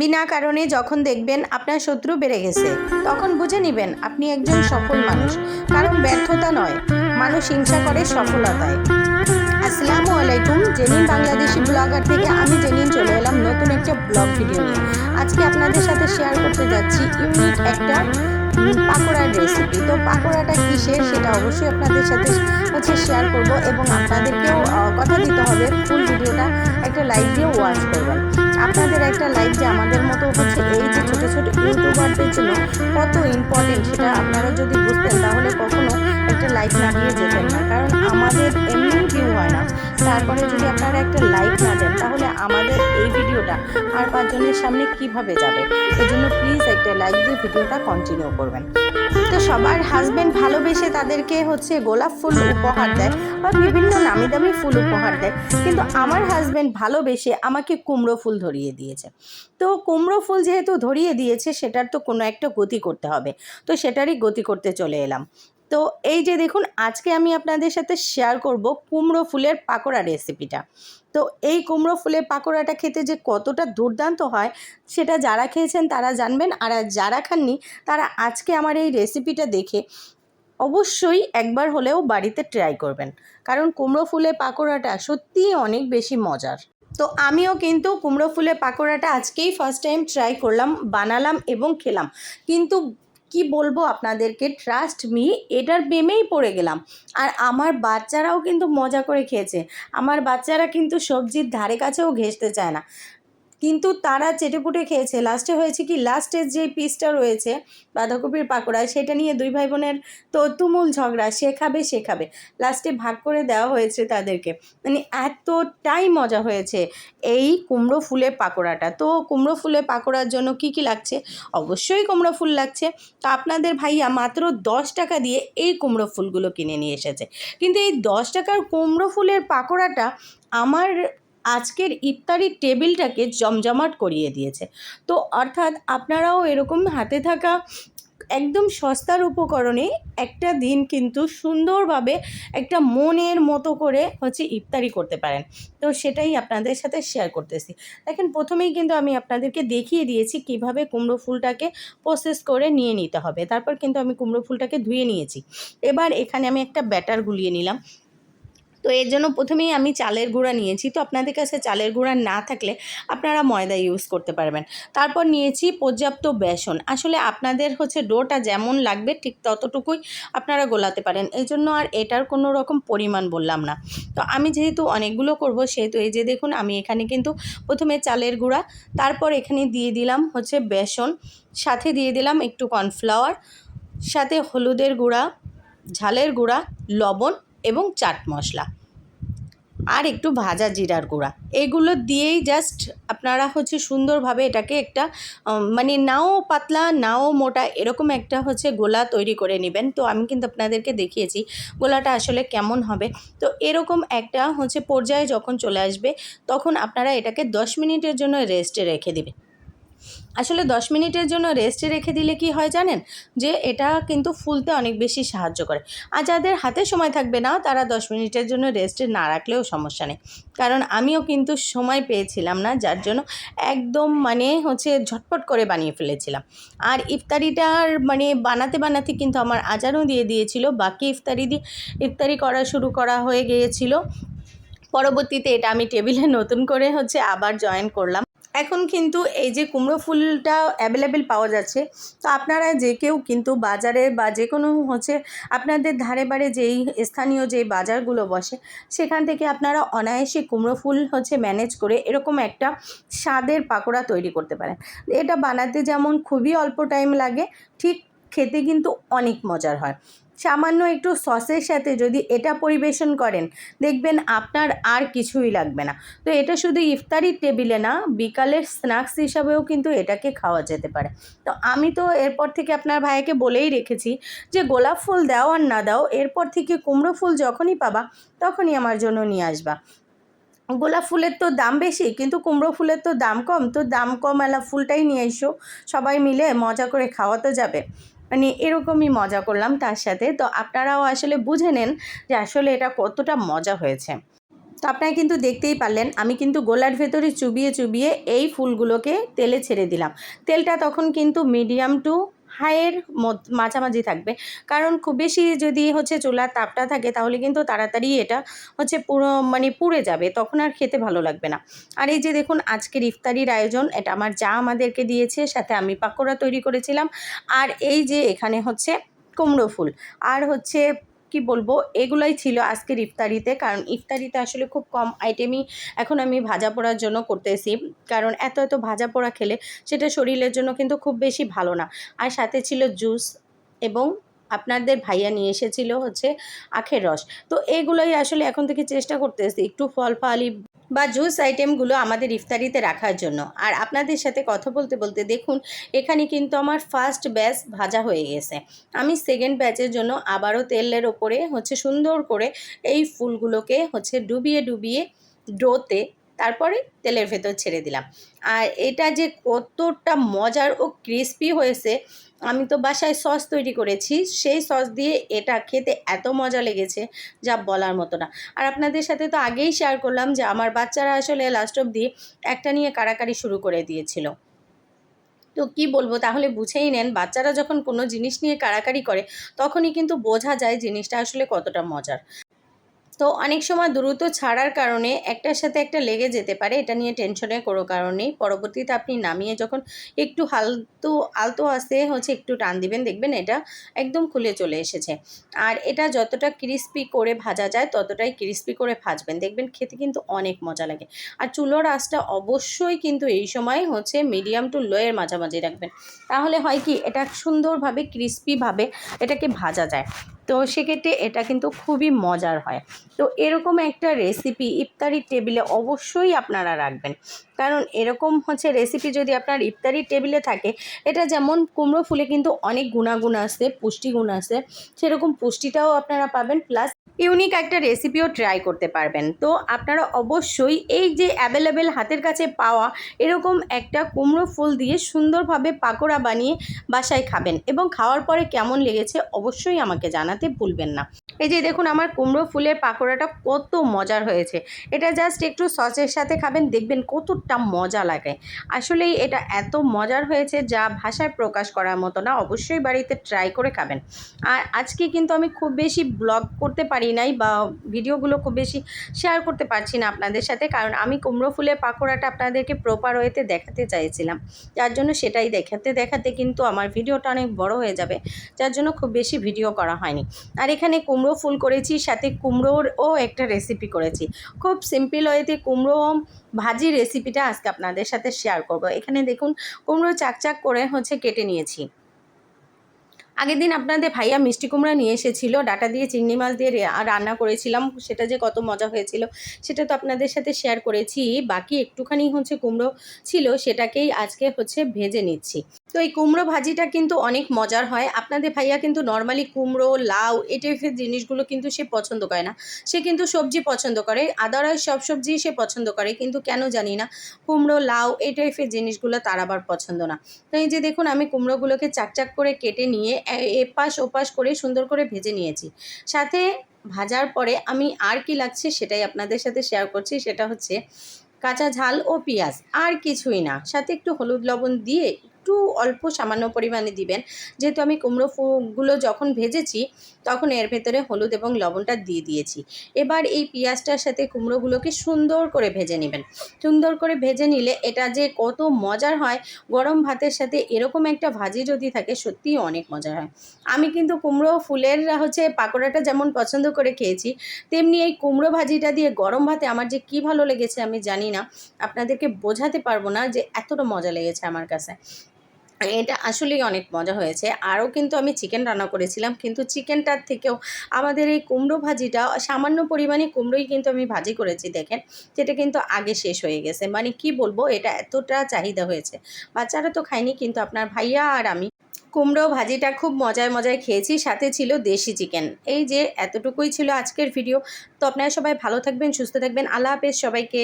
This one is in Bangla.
বিনা কারণে যখন দেখবেন আপনার শত্রু বেড়ে গেছে, তখন বুঝে নেবেন আপনি একজন সফল মানুষ। কারণ ব্যর্থতা নয়, মানুষ হিংসা করে সফলতায়। আসসালামু আলাইকুম, জেনিন বাংলাদেশি ব্লগার থেকে আমি জেনিন চলে এলাম নতুন একটা ব্লগ ভিডিও নিয়ে আজকে আপনাদের সাথে শেয়ার করতে যাচ্ছি ইউনিক একটা পাকোড়ার রেসিপি তো পাকোড়াটা কিসের সেটা অবশ্যই আপনাদের সাথে হচ্ছে শেয়ার করব এবং আপনাদেরকেও কথা দিতে হবে। ফুল ভিডিওটা একটা লাইক দিয়ে ওয়াচ করবেন। আপনাদের একটা লাইক যে আমাদের মতো হচ্ছে এই যে ছোটো ছোটো ইউটিউবারদের জন্য কত ইম্পর্টেন্ট সেটা আপনারা যদি বুঝতেন, তাহলে কখনো একটা লাইক না দিয়ে যেতেন না। কারণ আমাদের তারপরে যদি আপনারা একটা লাইক না দেন, তাহলে আমাদের এই ভিডিওটা আর পাঁচজনের সামনে কীভাবে যাবে? এই জন্য প্লিজ একটা লাইক দিয়ে ভিডিওটা কন্টিনিউ করবেন। তো সবার হাজবেন্ড ভালোবেসে তাদেরকে হচ্ছে গোলাপ ফুল উপহার দেয় বা বিভিন্ন নামি দামি ফুল উপহার দেয়। কিন্তু আমার হাজবেন্ড ভালোবেসে আমাকে কুমড়ো ফুল ধরিয়ে দিয়েছে। তো কুমড়ো ফুল যেহেতু ধরিয়ে দিয়েছে, সেটার তো কোনো একটা গতি করতে হবে। তো সেটারই গতি করতে চলে এলাম। তো এই যে দেখুন, আজকে আমি আপনাদের সাথে শেয়ার করব কুমড়ো ফুলের পাকোড়া রেসিপিটা তো এই কুমড়ো ফুলের পাকোড়াটা খেতে যে কতটা দুর্দান্ত হয়, সেটা যারা খেয়েছেন তারা জানবেন, আর যারা খাননি তারা আজকে আমার এই রেসিপিটা দেখে অবশ্যই একবার হলেও বাড়িতে ট্রাই করবেন। কারণ কুমড়ো ফুলের পাকোড়াটা সত্যিই অনেক বেশি মজার। তো আমিও কিন্তু কুমড়ো ফুলের পাকোড়াটা আজকেই ফার্স্ট টাইম ট্রাই করলাম, বানালাম এবং খেলাম। কিন্তু কি বলব আপনাদেরকে? ট্রাস্ট মি এটার প্রেমেই পড়ে গেলাম। আর আমার বাচ্চারাও কিন্তু মজা করে খেয়েছে। আমার বাচ্চারা কিন্তু সবজির ধারে কাছেও ঘেঁষতে চায় না। কিন্তু তারা চেটেপুটে খেয়েছে। লাস্টে হয়েছে কি লাস্টের যে পিসটা রয়েছে, বাঁধাকপির পাকোড়া, সেটা নিয়ে দুই ভাই বোনের তো তুমুল ঝগড়া, সে খাবে সে খাবে। লাস্টে ভাগ করে দেওয়া হয়েছে তাদেরকে। মানে এতটাই মজা হয়েছে এই কুমড়ো ফুলের পাকোড়াটা। তো কুমড়ো ফুলের পাকোড়ার জন্য কি কি লাগছে? অবশ্যই কুমড়ো ফুল লাগছে। তো আপনাদের ভাইয়া মাত্র দশ টাকা দিয়ে এই কুমড়ো ফুলগুলো কিনে নিয়ে এসেছে। কিন্তু এই দশ টাকার কুমড়ো ফুলের পাকোড়াটা আমার আজকের ইফতারির টেবিলটাকে জমজমাট করিয়ে দিয়েছে। তো অর্থাৎ আপনারাও এরকম হাতে থাকা একদম সস্তার উপকরণে একটা দিন কিন্তু সুন্দরভাবে একটা মনের মতো করে হচ্ছে ইফতারি করতে পারেন। তো সেটাই আপনাদের সাথে শেয়ার করতেছি। দেখেন, প্রথমেই কিন্তু আমি আপনাদেরকে দেখিয়ে দিয়েছি কীভাবে কুমড়ো ফুলটাকে প্রসেস করে নিয়ে নিতে হবে। তারপর কিন্তু আমি কুমড়ো ফুলটাকে ধুয়ে নিয়েছি। এবার এখানে আমি একটা ব্যাটার গুলিয়ে নিলাম। তো এর জন্য প্রথমেই আমি চালের গুঁড়া নিয়েছি। তো আপনাদের কাছে চালের গুঁড়া না থাকলে আপনারা ময়দা ইউজ করতে পারবেন। তারপর নিয়েছি পর্যাপ্ত বেসন। আসলে আপনাদের হচ্ছে ডোটা যেমন লাগবে ঠিক ততটুকুই আপনারা গোলাতে পারেন। এই জন্য আর এটার কোনো রকম পরিমাণ বললাম না। তো আমি যেহেতু অনেকগুলো করব, সেহেতু এই যে দেখুন আমি এখানে কিন্তু প্রথমে চালের গুঁড়া, তারপর এখানে দিয়ে দিলাম হচ্ছে বেসন, সাথে দিয়ে দিলাম একটু কর্নফ্লাওয়ার সাথে হলুদের গুঁড়া, ঝালের গুঁড়া, লবণ এবং চাট মশলা। আর একটু ভাজা জিরার গুঁড়া। এগুলো দিয়েই জাস্ট আপনারা হচ্ছে সুন্দরভাবে এটাকে একটা মানে নাও পাতলা, নাও মোটা এরকম একটা হচ্ছে গোলা তৈরি করে নেবেন। তো আমি কিন্তু আপনাদেরকে দেখিয়েছি গোলাটা আসলে কেমন হবে। তো এরকম একটা হচ্ছে পর্যায়ে যখন চলে আসবে, তখন আপনারা এটাকে দশ মিনিটের জন্য রেস্টে রেখে দেবেন আসলে দশ মিনিটের জন্য রেস্টে রেখে দিলে কি হয় জানেন? যে এটা কিন্তু ফুলতে অনেক বেশি সাহায্য করে। আর যাদের হাতে সময় থাকবে না, তারা দশ মিনিটের জন্য রেস্টে না রাখলেও সমস্যা নেই। কারণ আমিও কিন্তু সময় পেয়েছিলাম না, যার জন্য একদম মানে হচ্ছে ঝটপট করে বানিয়ে ফেলেছিলাম। আর ইফতারিটার মানে বানাতে বানাতে কিন্তু আমার আজানও দিয়ে দিয়েছিল। বাকি ইফতারি দিয়ে ইফতারি করা শুরু করা হয়ে গিয়েছিল। পরবর্তীতে এটা আমি টেবিলে নতুন করে হচ্ছে আবার জয়েন করলাম। এখন কিন্তু এই যে কুমড়ো ফুলটা অ্যাভেলেবেল পাওয়া যাচ্ছে, তো আপনারা যে কেউ কিন্তু বাজারে বা যে কোনো হচ্ছে আপনাদের ধারে বারে যেই স্থানীয় যেই বাজারগুলো বসে, সেখান থেকে আপনারা অনায়াসে কুমড়ো ফুল হচ্ছে ম্যানেজ করে এরকম একটা স্বাদের পাকোড়া তৈরি করতে পারেন। এটা বানাতে যেমন খুবই অল্প টাইম লাগে, ঠিক খেতে কিন্তু অনেক মজার হয়। সামান্য একটু সসের সাথে যদি এটা পরিবেশন করেন, দেখবেন আপনার আর কিছুই লাগবে না। তো এটা শুধু ইফতারির টেবিলে না, বিকালের স্ন্যাক্স হিসাবেও কিন্তু এটাকে খাওয়া যেতে পারে। তো আমি তো এরপর থেকে আপনার ভাইকে বলেই রেখেছি যে, গোলাপ ফুল দাও আর না দাও, এরপর থেকে কুমড়ো ফুল যখনই পাবা, তখনই আমার জন্য নিয়ে আসবা। গোলাপ ফুলের তো দাম বেশি, কিন্তু কুমড়ো ফুলের তো দাম কম, তো দাম কম এলা ফুলটাই নিয়ে এসো। সবাই মিলে মজা করে খাওয়া তো যাবে। মানে এরকমই মজা করলাম তার সাথে। তো আপনারাও আসলে বুঝে নেন যে আসলে এটা কতটা মজা হয়েছে। তো আপনারা কিন্তু দেখতেই পারলেন, আমি কিন্তু গোলার ভেতরে চুবিয়ে চুবিয়ে এই ফুলগুলোকে তেলে ছেড়ে দিলাম। তেলটা তখন কিন্তু মিডিয়াম টু হাইয়ের মাঝামাঝি থাকবে। কারণ খুব বেশি যদি হচ্ছে চুলার তাপটা থাকে, তাহলে কিন্তু তাড়াতাড়ি এটা হচ্ছে পুরো মানে পুড়ে যাবে। তখন আর খেতে ভালো লাগবে না। আর এই যে দেখুন, আজকের ইফতারির আয়োজন, এটা আমার যা আমাদেরকে দিয়েছে, সাথে আমি পাকোড়া তৈরি করেছিলাম। আর এই যে এখানে হচ্ছে কুমড়ো ফুল। আর হচ্ছে কি বলব? এগুলাই ছিল আজকের ইফতারিতে। কারণ ইফতারিতে আসলে খুব কম আইটেমই এখন আমি ভাজা পোড়ার জন্য করতেছি। কারণ এত এত ভাজা পোড়া খেলে সেটা শরীরের জন্য কিন্তু খুব বেশি ভালো না। আর সাথে ছিল জুস এবং আপনাদের ভাইয়া নিয়ে এসেছিল হচ্ছে আখের রস। তো এগুলোই আসলে এখন থেকে চেষ্টা করতেছি একটু ফল ফালি বা জুস আইটেমগুলো আমাদের ইফতারিতে রাখার জন্য। আর আপনাদের সাথে কথা বলতে বলতে দেখুন, এখানে কিন্তু আমার ফার্স্ট ব্যাচ ভাজা হয়ে গেছে। আমি সেকেন্ড ব্যাচের জন্য আবারও তেলের ওপরে হচ্ছে সুন্দর করে এই ফুলগুলোকে হচ্ছে ডুবিয়ে ডুবিয়ে ডোতে তারপরে তেলের ভেতর ছেড়ে দিলাম। আর এটা যে কতটা মজার ও ক্রিস্পি হয়েছে, আমি তো বাসায় সস তৈরি করেছি, সেই সস দিয়ে এটা খেতে এত মজা লেগেছে যা বলার মতো না। আর আপনাদের সাথে তো আগেই শেয়ার করলাম যে আমার বাচ্চারা আসলে লাস্ট অব্দি একটা নিয়ে কারাকারি শুরু করে দিয়েছিল। তো কি বলব, তাহলে বুঝেই নেন, বাচ্চারা যখন কোনো জিনিস নিয়ে কারাকারি করে, তখনই কিন্তু বোঝা যায় জিনিসটা আসলে কতটা মজার। তো অনেক সময় দ্রুত ছাড়ার কারণে একটার সাথে একটা লেগে যেতে পারে। এটা নিয়ে টেনশনের কোনো কারণ নেই। পরবর্তীতে আপনি নামিয়ে যখন একটু হালতো, আলতো আসতে হচ্ছে একটু টান দিবেন, দেখবেন এটা একদম খুলে চলে এসেছে। আর এটা যতটা ক্রিস্পি করে ভাজা যায়, ততটাই ক্রিস্পি করে ভাজবেন। দেখবেন খেতে কিন্তু অনেক মজা লাগে। আর চুলোর আঁচটা অবশ্যই কিন্তু এই সময় হচ্ছে মিডিয়াম টু লোয়ের মাঝামাঝি রাখবেন। তাহলে হয় কি, এটা সুন্দরভাবে ক্রিস্পিভাবে এটাকে ভাজা যায়। তো সেক্ষেত্রে এটা কিন্তু খুবই মজার হয়। তো এরকম একটা রেসিপি ইফতারির টেবিলে অবশ্যই আপনারা রাখবেন। কারণ এরকম হচ্ছে রেসিপি যদি আপনার ইফতারির টেবিলে থাকে, এটা যেমন কুমড়ো ফুলে কিন্তু অনেক গুণাগুণ আছে, পুষ্টিগুণ আছে, সেরকম পুষ্টিটাও আপনারা পাবেন প্লাস ইউনিক একটা রেসিপিও ট্রাই করতে পারবেন। তো আপনারা অবশ্যই এই যে অ্যাভেলেবেল হাতের কাছে পাওয়া এরকম একটা কুমড়ো ফুল দিয়ে সুন্দরভাবে পাকোড়া বানিয়ে বাসায় খাবেন এবং খাওয়ার পরে কেমন লেগেছে অবশ্যই আমাকে জানাতে ভুলবেন না। এই যে দেখুন, আমার কুমড়ো ফুলের পাকোড়াটা কত মজার হয়েছে। এটা জাস্ট একটু সসের সাথে খাবেন, দেখবেন কতটা মজা লাগে। আসলেই এটা এত মজার হয়েছে যা ভাষায় প্রকাশ করার মতো না, অবশ্যই বাড়িতে ট্রাই করে খাবেন। আর আজকে কিন্তু আমি খুব বেশি ব্লগ করতে পারি নাই বা ভিডিওগুলো খুব বেশি শেয়ার করতে পারছি না আপনাদের সাথে, কারণ আমি কুমড়ো ফুলের পাকোড়াটা আপনাদেরকে প্রপার ওয়েতে দেখাতে চাইছিলাম। যার জন্য সেটাই দেখাতে দেখাতে কিন্তু আমার ভিডিওটা অনেক বড় হয়ে যাবে, যার জন্য খুব বেশি ভিডিও করা হয়নি। আর এখানে কুমড়ো ফুল করেছি, সাথে কুমড়োরও একটা রেসিপি করেছি। খুব সিম্পল ওয়েতে কুমড়ো ভাজি রেসিপিটা আজকে আপনাদের সাথে শেয়ার করব। এখানে দেখুন, কুমড়ো চাকচাক করে হচ্ছে কেটে নিয়েছি। আগের দিন আপনাদের ভাইয়া মিষ্টি কুমড়া নিয়ে এসেছিল, ডাটা দিয়ে, চিংড়ি মাছ দিয়ে রান্না করেছিলাম, সেটা যে কত মজা হয়েছিল, সেটা তো আপনাদের সাথে শেয়ার করেছি। বাকি একটুখানি হচ্ছে কুমড়ো ছিল, সেটাকেই আজকে হচ্ছে ভেজে নিচ্ছি। তো এই কুমড়ো ভাজিটা কিন্তু অনেক মজার হয়। আপনাদের ভাইয়া কিন্তু নর্মালি কুমড়ো, লাউ, এই টাইপের জিনিসগুলো কিন্তু সে পছন্দ করে না। সে কিন্তু সবজি পছন্দ করে আদারওয়াইজ সব সবজি সে পছন্দ করে, কিন্তু কেন জানি না, কুমড়ো, লাউ, এই টাইপের জিনিসগুলো তার আবার পছন্দ না। তো এই যে দেখুন, আমি কুমড়োগুলোকে চাকচাক করে কেটে নিয়ে এপাশ ওপাশ করে সুন্দর করে ভেজে নিয়েছি। সাথে ভাজার পরে আমি আর কি লাগছে সেটাই আপনাদের সাথে শেয়ার করছি, সেটা হচ্ছে কাঁচা ঝাল ও পেঁয়াজ, আর কিছুই না। সাথে একটু হলুদ লবণ দিয়ে একটু অল্প সামান্য পরিমাণে দিবেন। যেহেতু আমি কুমড়ো ফুলগুলো যখন ভেজেছি, তখন এর ভেতরে হলুদ এবং লবণটা দিয়ে দিয়েছি। এবার এই পেঁয়াজটার সাথে কুমড়োগুলোকে সুন্দর করে ভেজে নেবেন। সুন্দর করে ভেজে নিলে এটা যে কত মজার হয়, গরম ভাতের সাথে এরকম একটা ভাজি যদি থাকে, সত্যিই অনেক মজার হয়। আমি কিন্তু কুমড়ো ফুলের হচ্ছে পাকোড়াটা যেমন পছন্দ করে খেয়েছি, তেমনি এই কুমড়ো ভাজিটা দিয়ে গরম ভাতে আমার যে কী ভালো লেগেছে আমি জানি না। আপনাদেরকে বোঝাতে পারব না যে এতটা মজা লেগেছে আমার কাছে। এটা আসলেই অনেক মজা হয়েছে। আরও কিন্তু আমি চিকেন রান্না করেছিলাম, কিন্তু চিকেনটার থেকেও আমাদের এই কুমড়ো ভাজিটা সামান্য পরিমাণে কুমড়োই কিন্তু আমি ভাজি করেছি, দেখেন। যেটা কিন্তু আগে শেষ হয়ে গেছে। মানে কি বলব, এটা এতটা চাহিদা হয়েছে। বাচ্চারা তো খায়নি, কিন্তু আপনার ভাইয়া আর আমি কুমড়ো ভাজিটা খুব মজায় মজায় খেয়েছি। সাথে ছিল দেশি চিকেন এই যে, এতটুকুই ছিল আজকের ভিডিও তো আপনারা সবাই ভালো থাকবেন, সুস্থ থাকবেন। আল্লাহ হাফেজ সবাইকে।